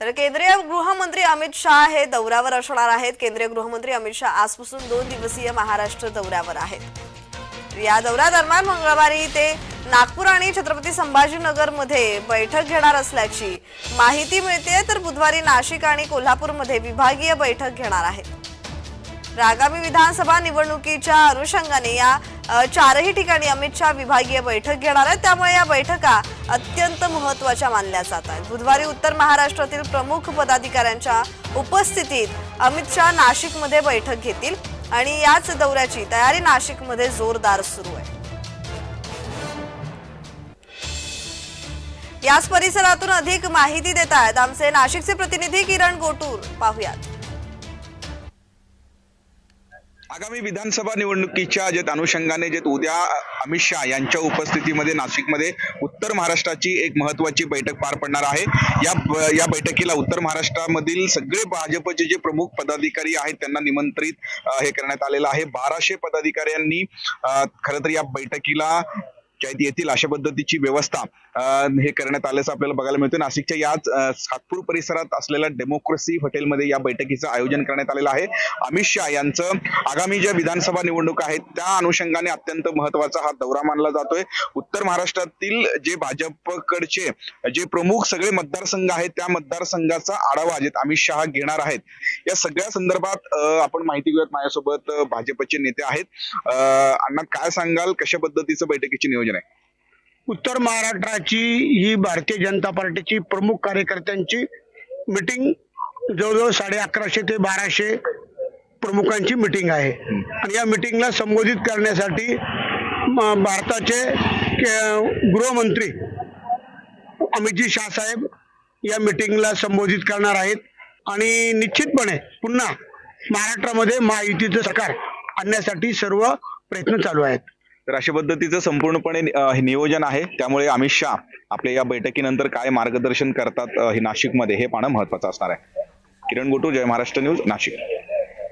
तर केंद्रीय गृहमंत्री अमित शहा हे दौऱ्यावर असणार आहेत. केंद्रीय गृहमंत्री अमित शहा आजपासून दोन दिवसीय महाराष्ट्र दौऱ्यावर आहेत. या दौऱ्यादरम्यान मंगळवारी ते नागपूर आणि छत्रपती संभाजीनगरमध्ये बैठक घेणार असल्याची माहिती मिळते तर बुधवारी नाशिक आणि कोल्हापूरमध्ये विभागीय बैठक घेणार आहेत. आगामी विधानसभा निवडणुकीच्या अनुषंगाने या चारही ठिकाणी अमित शहा विभागीय बैठक घेणार आहेत. त्यामुळे या बैठका अत्यंत महत्त्वाच्या मानल्या जात आहेत. बुधवारी उत्तर महाराष्ट्रातील प्रमुख पदाधिकाऱ्यांच्या उपस्थितीत अमित शहा नाशिकमध्ये बैठक घेतील आणि याच दौऱ्याची तयारी नाशिकमध्ये जोरदार सुरू आहे. याच परिसरातून अधिक माहिती देत आहेत आमचे नाशिकचे प्रतिनिधी किरण गोटूर. पाहुयात. आगामी विधानसभा निवडणुकीच्या जे अनुषंगाने जे उद्या अमित शहा यांच्या उपस्थितीमध्ये नाशिकमध्ये उत्तर महाराष्ट्राची एक महत्वाची बैठक पार पडणार आहे. या या बैठकीला उत्तर महाराष्ट्रामधील सगळे भाजपचे जे प्रमुख पदाधिकारी आहेत त्यांना निमंत्रित हे करण्यात आलेलं आहे. बाराशे पदाधिकाऱ्यांनी खरं तर या बैठकीला काय येथील येतील अशा पद्धतीची व्यवस्था हे करण्यात आल्याचं आपल्याला बघायला मिळतं नाशिकच्या याच सातपूर परिसरात असलेल्या डेमोक्रेसी हॉटेलमध्ये या बैठकीचं आयोजन करण्यात आलेलं आहे. अमित शहा यांचं आगामी ज्या विधानसभा निवडणुका आहेत त्या अनुषंगाने अत्यंत महत्त्वाचा हा दौरा मानला जातोय. उत्तर महाराष्ट्रातील जे भाजपकडचे जे प्रमुख सगळे मतदारसंघ आहेत त्या मतदारसंघाचा आढावा जे अमित शहा घेणार आहेत या सगळ्या संदर्भात आपण माहिती घेऊयात. माझ्यासोबत भाजपचे नेते आहेत. अण्णा काय सांगाल? कशा पद्धतीचं बैठकीचे नियोजन? आहे उत्तर महाराष्ट्राची ही भारतीय जनता पार्टीची प्रमुख कार्यकर्त्यांची मिटिंग जवळजवळ साडे अकराशे ते बाराशे प्रमुखांची मिटिंग आहे. आणि या मिटिंगला संबोधित करण्यासाठी भारताचे गृहमंत्री अमितजी शाह साहेब या मिटिंगला संबोधित करणार आहेत. आणि निश्चितपणे पुन्हा महाराष्ट्रामध्ये महायुतीचं सरकार आणण्यासाठी सर्व प्रयत्न चालू आहेत. तर अशा पद्धतीचं संपूर्णपणे हे नियोजन आहे. त्यामुळे अमित शहा आपल्या या बैठकीनंतर काय मार्गदर्शन करतात हे नाशिकमध्ये हे पाहणं महत्वाचं असणार आहे. किरण गोटू जय महाराष्ट्र न्यूज नाशिक.